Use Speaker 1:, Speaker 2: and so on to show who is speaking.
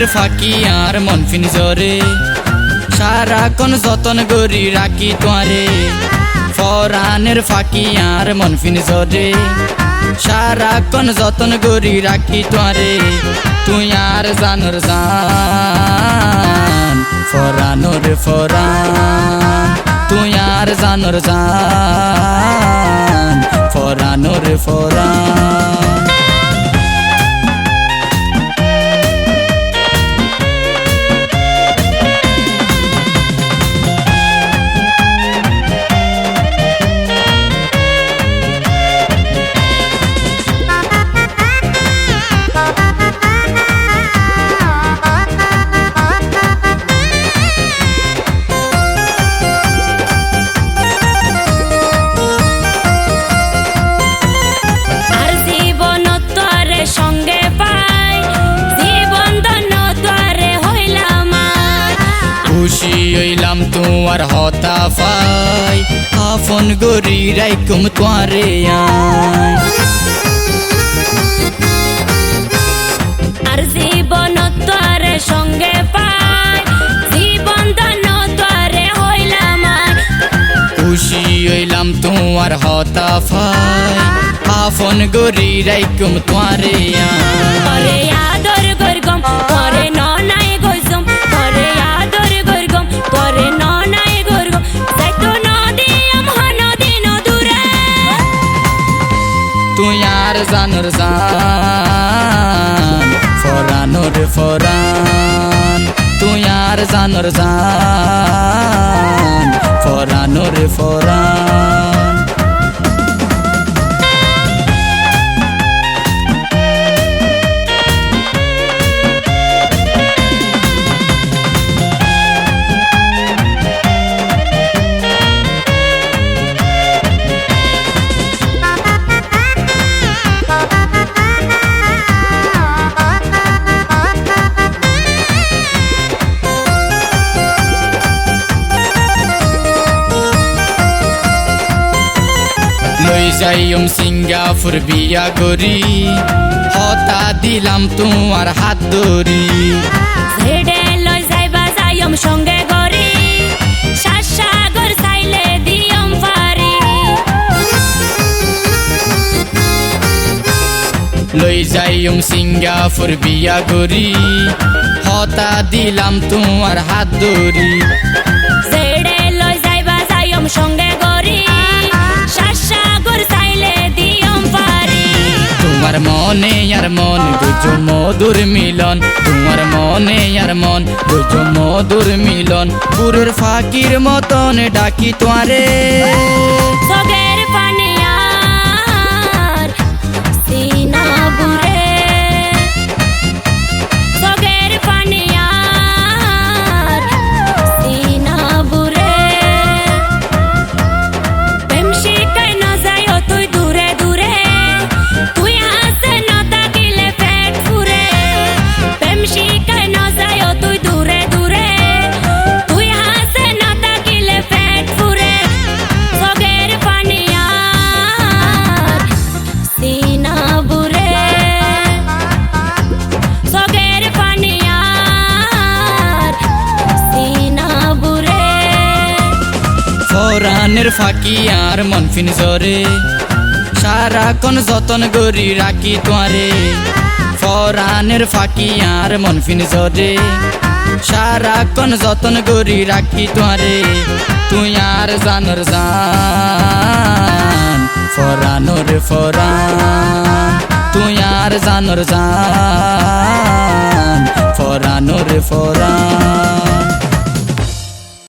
Speaker 1: ফরানের ফাঁকি আর মন ফিন জরে সারাক্ষণ যতন গরি রাখি তোয়ারে ফরানের ফাঁকি আর মন ফিন জরে সারাক্ষণ যতন গরি রাখি তোয়ারে তুই আর জানর জান, ফরানোর ফরান। তুই আর জানর জান, ফরানোর ফরান। তোমার হতা পাই আপন গরি রাইকুম তোয়ারে
Speaker 2: আর জীবন সঙ্গে পাই জীবন ধন্য তোরে হইলাম আর।
Speaker 1: খুশি হইলাম তোমার হতা পাই আপন গরি রাইকুম তোয়ারে আয় জানর জান। ফরানুর ফরান তুই আর জানুর জান। ফরানুর ফরান। যাইম সিঙ্গাপুর বিয়া করি। হতা দিলাম তোমার হাত ধরি।
Speaker 2: ছেড়ে লই যাইবা যাইম সঙ্গে গরি সাসাগর চাইলে দিয়ম পারি।
Speaker 1: লই যাইম সিঙ্গাপুর বিয়া করি। হতা দিলাম তোমার হাত ধরি।
Speaker 2: লই যাইবা যাইম সঙ্গে
Speaker 1: মধুর মিলন তোমার মনে আর মন গুজো মধুর মিলন পুরের ফাকির মতন ডাকি তোয়ারে ফরানের ফাঁকি আর মন ফিন জরে সারাক্ষণ যতন গরি রাখি তোয়ারে ফরানের ফাঁকি আর মন ফিন জরে সারাক্ষণ যতন গরি রাখি তোয়ারে তুই আর জানর জান, ফরানোর ফরান। তুই আর জানর জান, ফরানোর ফরান।